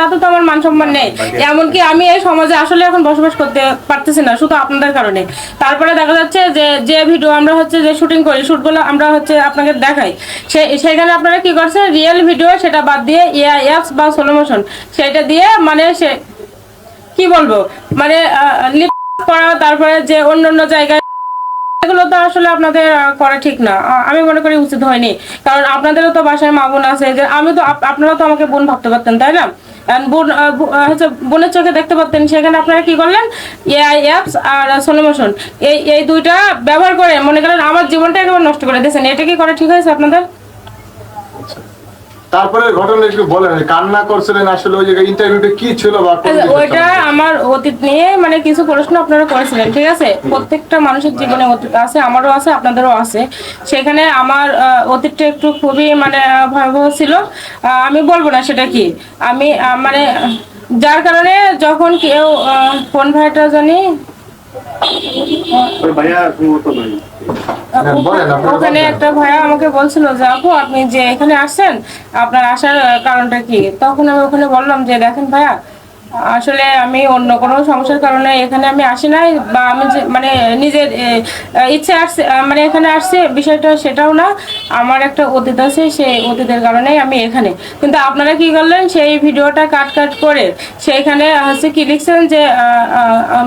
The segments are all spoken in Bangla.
তাতে তো আমার মান সম্মান নেই। এমনকি আমি এই সমাজে আসলে এখন বসবাস করতে পারতেছি না শুধু আপনাদের কারণে। তারপরে দেখা যাচ্ছে যে যে ভিডিও আমরা হচ্ছে যে শুটিং করি শুটগুলো আমরা হচ্ছে আপনাকে দেখাই। সে সেখানে আপনারা কি করছে রিয়েল ভিডিও সেটা বাদ দিয়ে এআই অ্যাপস বা সোলো মোশন সেটা দিয়ে মানে সে কি বলব মানে লিপ করা তারপরে যে অন্য অন্য জায়গায় এগুলো তো আসলে আপনাদের করা ঠিক না। আমি মনে করি উচিত হয়নি। কারণ আপনাদেরও তো বাসায় মা বোন আছে যে আমি তো আপ- আপনারা তো আমাকে বোন ভাবতে পারতেন তাই না? বোন হচ্ছে বোনের চোখে দেখতে পারতেন। সেখানে আপনারা কি করলেন? এআই অ্যাপস আর সোলোমোশন এই এই দুইটা ব্যবহার করে মনে করেন আমার জীবনটা একেবারে নষ্ট করে দিয়েছেন। এটা কি করা ঠিক হয়েছে আপনাদের? তারপরে ঘটনা একটু বলেন কান্না করছিলেন আসলে ওই জায়গায় ইন্টারভিউতে কি ছিল বা আচ্ছা, ওইটা আমার অতীত নিয়ে মানে কিছু প্রশ্ন আপনারা করেছিলেন ঠিক আছে? প্রত্যেকটা মানুষের জীবনে অতীত আছে আমারও আছে আপনাদেরও আছে। সেখানে আমার অতীতটা একটু খুবই মানে ভয়াবহ ছিল। আহ, আমি বলব না সেটা কি। আমি মানে যার কারণে যখন কেউ কোন ভাইটা জানি ওখানে একটা ভাইয়া আমাকে বলছিল যে আপু আপনি যে এখানে আসছেন আপনার আসার কারণটা কি? তখন আমি ওখানে বললাম যে দেখেন ভাইয়া আসলে আমি অন্য কোনো সমস্যার কারণে এখানে আমি আসি নাই বা আমি মানে নিজের ইচ্ছে আসছে মানে এখানে আসছে, বিষয়টা সেটাও না। আমার একটা অতীত আছে, সেই অতীতের কারণেই আমি এখানে। কিন্তু আপনারা কি করলেন, সেই ভিডিওটা কাট কাট করে সেইখানে হচ্ছে কি লিখছেন যে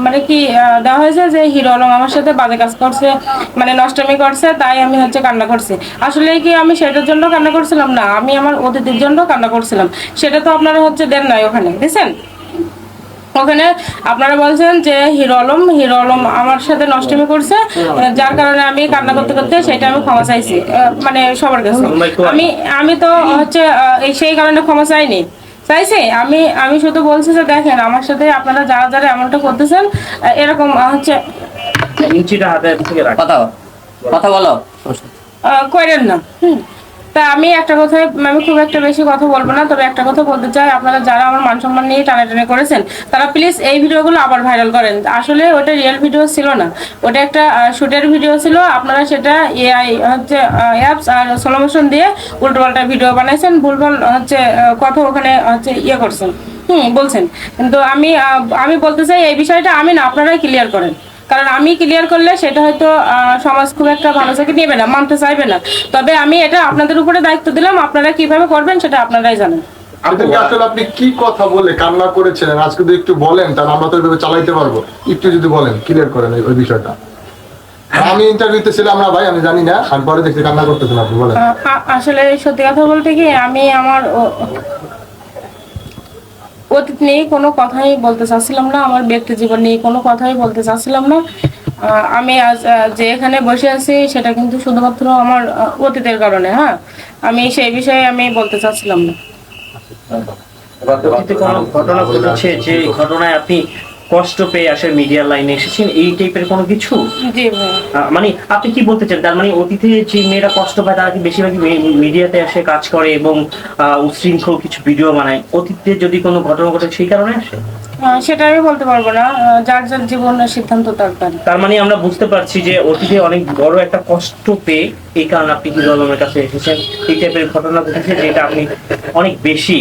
মানে কি দেওয়া হয়েছে যে হিরো আলম আমার সাথে বাজে কাজ করছে মানে নষ্টমী করছে, তাই আমি হচ্ছে কান্না করছি। আসলে কি আমি সেটার জন্য কান্না করছিলাম? না, আমি আমার অতীতের জন্য কান্না করছিলাম। সেটা তো আপনারা হচ্ছে দেন নাই ওখানে বুঝছেন ওখানে আপনারা বলছেন যে হিরো আলম হিরো আলম আমার সাথে নষ্টমী করছে যার কারণে আমি কান্না করতে করতে সেটা আমি ক্ষমা চাইছি মানে সবার কাছে। আমি আমি তো হচ্ছে সেই কারণে ক্ষমা চাইনি। চাইছি? আমি আমি শুধু বলছি যে দেখেন আমার সাথে আপনারা যারা যারা এমনটা করতেছেন এরকম হচ্ছে কথা কথা বলো। আহ, করেন না। হুম। তা আমি একটা কথাই আমি খুব একটা বেশি কথা বলব না, তবে একটা কথা বলতে চাই, আপনারা যারা আমার মান সম্মান নিয়ে টানাটানি করেছেন, তারা প্লিজ এই ভিডিওগুলো আবার ভাইরাল করেন। আসলে ওটা রিয়েল ভিডিও ছিল না। ওটা একটা শুটের ভিডিও ছিল, আপনারা সেটা এআই হচ্ছে অ্যাপস আর সলোমোশন দিয়ে উল্টোপাল্টা ভিডিও বানাইছেন, ভুলভাল, হচ্ছে কথা ওখানে, হচ্ছে ইয়ে করছেন। হুম, বলছেন। কিন্তু আমি আমি বলতে চাই এই বিষয়টা আমি না, আপনারাই ক্লিয়ার করেন। কারণ আমি ক্লিয়ার করলে সেটা হয়তো আহ, সমাজ খুব একটা ভালো চোখে নেবে না মানতে চাইবে না। তবে আমি এটা আপনাদের উপরে দায়িত্ব দিলাম আপনারা কীভাবে করবেন সেটা আপনারাই জানেন। আপনি কি কথা বলে কান্না করেছিলেন? আজকে যদি একটু বলেন তাহলে আমরা তো এভাবে চালাইতে পারব। একটু যদি বলেন ক্লিয়ার করেন ওই বিষয়টা। আমি ইন্টারভিউতে ছিলাম না ভাই আমি জানি না আর পরে দেখছি কান্না করতেছেন আপনি বলেন। আসলে সত্যি কথা বলতে কি আমি আমার অতীত নিয়ে কোনো কথাই বলতে চাচ্ছিলাম না আমার ব্যক্তি জীবন নিয়ে কোনো কথাই বলতে চাচ্ছিলাম না। আহ, আমি আজ যে এখানে বসে আছি সেটা কিন্তু শুধুমাত্র আমার অতীতের কারণে হ্যাঁ? আমি সেই বিষয়ে আমি বলতে চাচ্ছিলাম না। ঘটনা ঘটেছে যে ঘটনায় আপনি কষ্ট পেয়ে আসে মিডিয়া লাইনে এসেছেন এই টাইপের কোনো কিছু? মানে আপনি কি বলতে চান? তার মানে অতীতে যে মেয়েরা কষ্ট পায় তারা কি বেশিরভাগই মিডিয়াতে আসে কাজ করে এবং উচ্ছৃঙ্খল কিছু ভিডিও বানায়? অতীতে যদি কোনো ঘটনা ঘটে সেই কারণে আসে? সেটা আমি বলতে পারব না। যার যার জীবনের সিদ্ধান্ত তার তার। তার মানে আমরা বুঝতে পারছি যে অতীতে অনেক বড় একটা কষ্ট পেয়ে এই কারণে আপনি হিরো আলমের কাছে এসেছেন? এই টাইপের ঘটনা ঘটেছে যেটা আপনি অনেক বেশি